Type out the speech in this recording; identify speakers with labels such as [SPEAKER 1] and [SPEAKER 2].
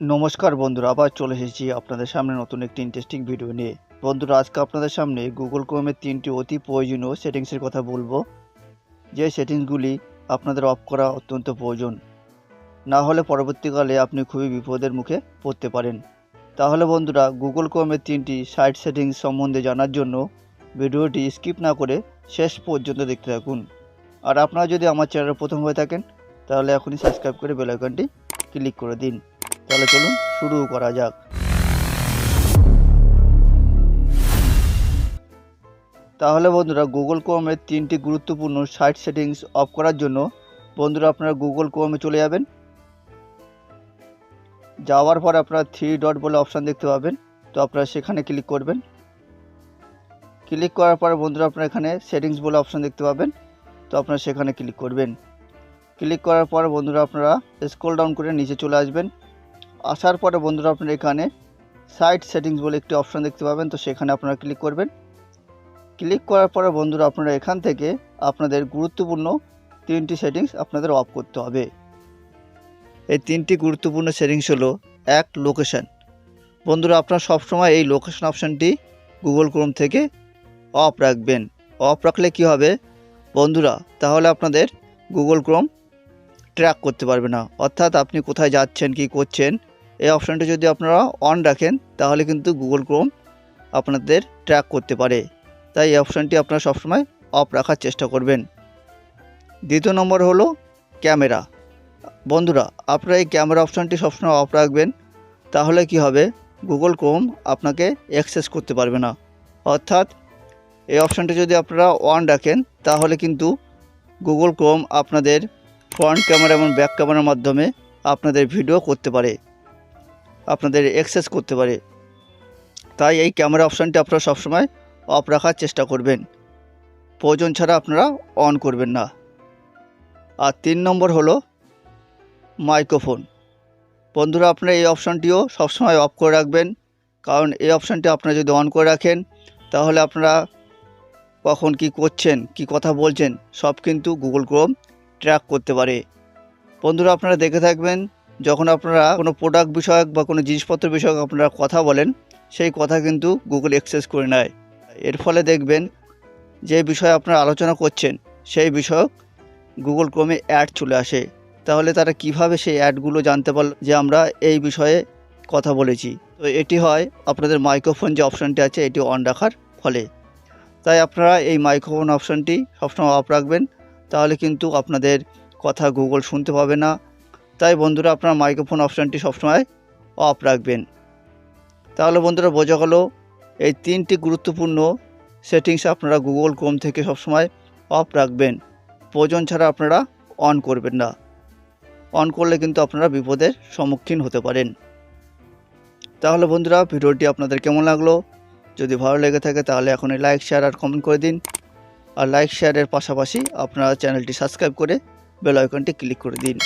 [SPEAKER 1] নমস্কার বন্ধুরা, আবার চলে এসেছি আপনাদের সামনে নতুন একটি ইন্টারেস্টিং ভিডিও নিয়ে। বন্ধুরা, আজকে আপনাদের সামনে গুগল ক্রোমের তিনটি অতি প্রয়োজনীয় সেটিংসের কথা বলব। যে সেটিংসগুলি আপনাদের অফ করা অত্যন্ত প্রয়োজন। না হলে পরবর্তীকালে আপনি খুবই বিপদের মুখে পড়তে পারেন। তাহলে বন্ধুরা গুগল ক্রোমের তিনটি সাইট সেটিংস সম্বন্ধে জানার জন্য ভিডিওটি স্কিপ না করে শেষ পর্যন্ত দেখতে থাকুন। আর আপনারা যদি আমার চ্যানেলে প্রথম হয়ে থাকেন, তাহলে এখনই সাবস্ক্রাইব করে বেল আইকনটি ক্লিক করে দিন। তাহলে চলুন শুরু করা যাক। তাহলে বন্ধুরা গুগল ক্রোমের তিনটি গুরুত্বপূর্ণ সাইট সেটিংস অফ করার জন্য বন্ধুরা আপনারা গুগল ক্রোমে চলে যাবেন। যাওয়ার পর আপনারা থ্রি ডট বলে অপশান দেখতে পাবেন। তো আপনারা সেখানে ক্লিক করবেন। ক্লিক করার পর বন্ধুরা আপনারা এখানে সেটিংস বলে অপশান দেখতে পাবেন। তো আপনারা সেখানে ক্লিক করবেন। ক্লিক করার পর বন্ধুরা আপনারা স্ক্রল ডাউন করে নিচে চলে আসবেন। আসার পরে বন্ধুরা আপনারা এখানে সাইট সেটিংস বলে একটি অপশান দেখতে পাবেন। তো সেখানে আপনারা ক্লিক করবেন। ক্লিক করার পরে বন্ধুরা আপনারা এখান থেকে আপনাদের গুরুত্বপূর্ণ তিনটি সেটিংস আপনাদের অফ করতে হবে। এই তিনটি গুরুত্বপূর্ণ সেটিংস হলো এক লোকেশান বন্ধুরা আপনারা সবসময় এই লোকেশান অপশানটি গুগল ক্রোম থেকে অফ রাখবেন। অফ রাখলে কি হবে? বন্ধুরা, তাহলে আপনাদের গুগল ক্রোম ট্র্যাক করতে পারবে না। অর্থাৎ আপনি কোথায় যাচ্ছেন, কি করছেন এই অপশানটি যদি আপনারা অন রাখেন, তাহলে কিন্তু গুগল ক্রোম আপনাদের ট্র্যাক করতে পারে। তাই এই অপশানটি আপনারা সবসময় অফ রাখার চেষ্টা করবেন। দ্বিতীয় নম্বর হলো ক্যামেরা। বন্ধুরা, আপনারা এই ক্যামেরা অপশানটি সবসময় অফ রাখবেন, তাহলে কি হবে? গুগল ক্রোম আপনাকে অ্যাক্সেস করতে পারবে না। অর্থাৎ এই অপশানটি যদি আপনারা অন রাখেন, তাহলে কিন্তু গুগল ক্রোম আপনাদের ফ্রন্ট ক্যামেরা এবং ব্যাক ক্যামেরার মাধ্যমে আপনাদের ভিডিও করতে পারে। আপনাদের অ্যাক্সেস করতে পারে। তাই এই ক্যামেরা অপশানটি আপনারা সবসময় অফ রাখার চেষ্টা করবেন। প্রয়োজন ছাড়া আপনারা অন করবেন না। আর তিন নম্বর হলো মাইক্রোফোন বন্ধুরা, আপনারা এই অপশানটিও সবসময় অফ করে রাখবেন। কারণ এই অপশানটি আপনারা যদি অন করে রাখেন, তাহলে আপনারা কখন কি করছেন, কি কথা বলছেন, সব কিন্তু গুগল ক্রোম ট্র্যাক করতে পারে। বন্ধুরা, আপনারা দেখে থাকবেন যখন আপনারা কোনো প্রোডাক্ট বিষয়ক বা কোনো জিনিসপত্র বিষয়ক আপনারা কথা বলেন, সেই কথা কিন্তু গুগল অ্যাক্সেস করে নেয়। এর ফলে দেখবেন যে বিষয়ে আপনারা আলোচনা করছেন, সেই বিষয়ক গুগল ক্রোমে অ্যাড চলে আসে। তাহলে তারা কীভাবে সেই অ্যাডগুলো জানতে পারল যে আমরা এই বিষয়ে কথা বলেছি? তো এটি হয় আপনাদের মাইক্রোফোন যে অপশানটি আছে, এটি অন রাখার ফলে। তাই আপনারা এই মাইক্রোফোন অপশানটি সবসময় অফ রাখবেন, তাহলে কিন্তু আপনাদের কথা গুগল শুনতে পাবে না। তাই বন্ধুরা আপনার মাইক্রোফোন অপশানটি সবসময় অফ রাখবেন। তাহলে বন্ধুরা বোঝা গেল, এই তিনটি গুরুত্বপূর্ণ সেটিংস আপনারা গুগল ক্রোম থেকে সবসময় অফ রাখবেন। প্রয়োজন ছাড়া আপনারা অন করবেন না। অন করলে কিন্তু আপনারা বিপদের সম্মুখীন হতে পারেন। তাহলে বন্ধুরা ভিডিওটি আপনাদের কেমন লাগল? যদি ভালো লেগে থাকে তাহলে এখনই লাইক শেয়ার আর কমেন্ট করে দিন। আর লাইক শেয়ারের পাশাপাশি আপনারা চ্যানেলটি সাবস্ক্রাইব করে বেল আইকনটি ক্লিক করে দিন।